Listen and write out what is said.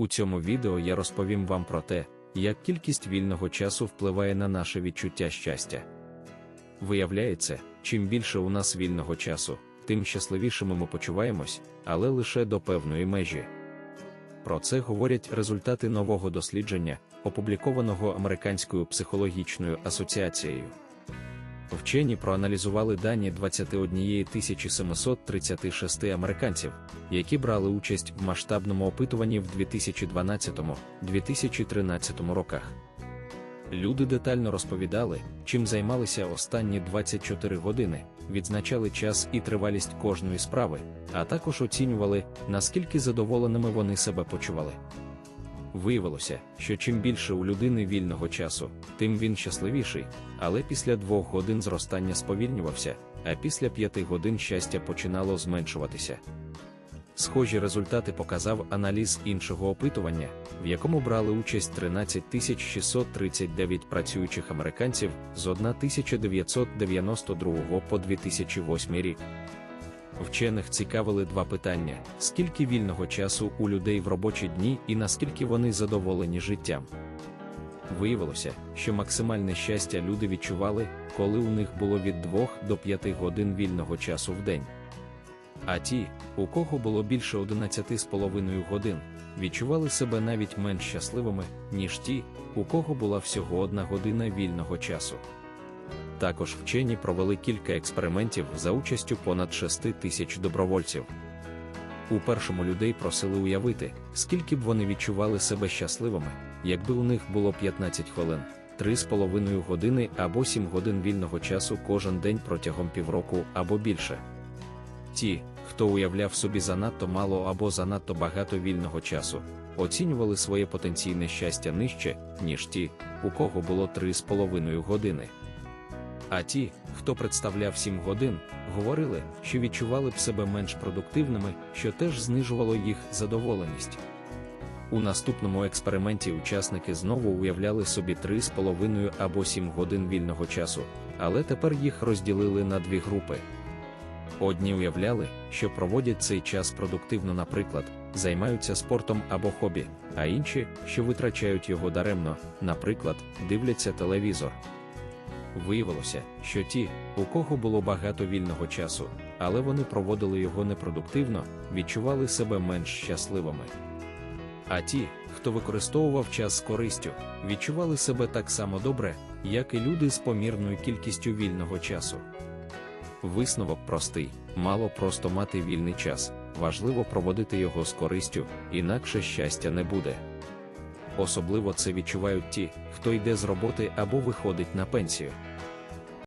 У цьому відео я розповім вам про те, як кількість вільного часу впливає на наше відчуття щастя. Виявляється, чим більше у нас вільного часу, тим щасливішими ми почуваємось, але лише до певної межі. Про це говорять результати нового дослідження, опублікованого Американською психологічною асоціацією. Вчені проаналізували дані 21 736 американців, які брали участь в масштабному опитуванні в 2012-2013 роках. Люди детально розповідали, чим займалися останні 24 години, відзначали час і тривалість кожної справи, а також оцінювали, наскільки задоволеними вони себе почували. Виявилося, що чим більше у людини вільного часу, тим він щасливіший, але після двох годин зростання сповільнювався, а після п'яти годин щастя починало зменшуватися. Схожі результати показав аналіз іншого опитування, в якому брали участь 13 639 працюючих американців з 1992 по 2008 рік. Вчених цікавили два питання: скільки вільного часу у людей в робочі дні і наскільки вони задоволені життям. Виявилося, що максимальне щастя люди відчували, коли у них було від 2 до 5 годин вільного часу в день. А ті, у кого було більше 11,5 годин, відчували себе навіть менш щасливими, ніж ті, у кого була всього одна година вільного часу. Також вчені провели кілька експериментів за участю понад 6 тисяч добровольців. У першому людей просили уявити, скільки б вони відчували себе щасливими, якби у них було 15 хвилин, 3,5 години або 7 годин вільного часу кожен день протягом півроку або більше. Ті, хто уявляв собі занадто мало або занадто багато вільного часу, оцінювали своє потенційне щастя нижче, ніж ті, у кого було 3,5 години. А ті, хто представляв 7 годин, говорили, що відчували б себе менш продуктивними, що теж знижувало їх задоволеність. У наступному експерименті учасники знову уявляли собі 3,5 або 7 годин вільного часу, але тепер їх розділили на дві групи. Одні уявляли, що проводять цей час продуктивно, наприклад, займаються спортом або хобі, а інші, що витрачають його даремно, наприклад, дивляться телевізор. Виявилося, що ті, у кого було багато вільного часу, але вони проводили його непродуктивно, відчували себе менш щасливими. А ті, хто використовував час з користю, відчували себе так само добре, як і люди з помірною кількістю вільного часу. Висновок простий: мало просто мати вільний час, важливо проводити його з користю, інакше щастя не буде. Особливо це відчувають ті, хто йде з роботи або виходить на пенсію.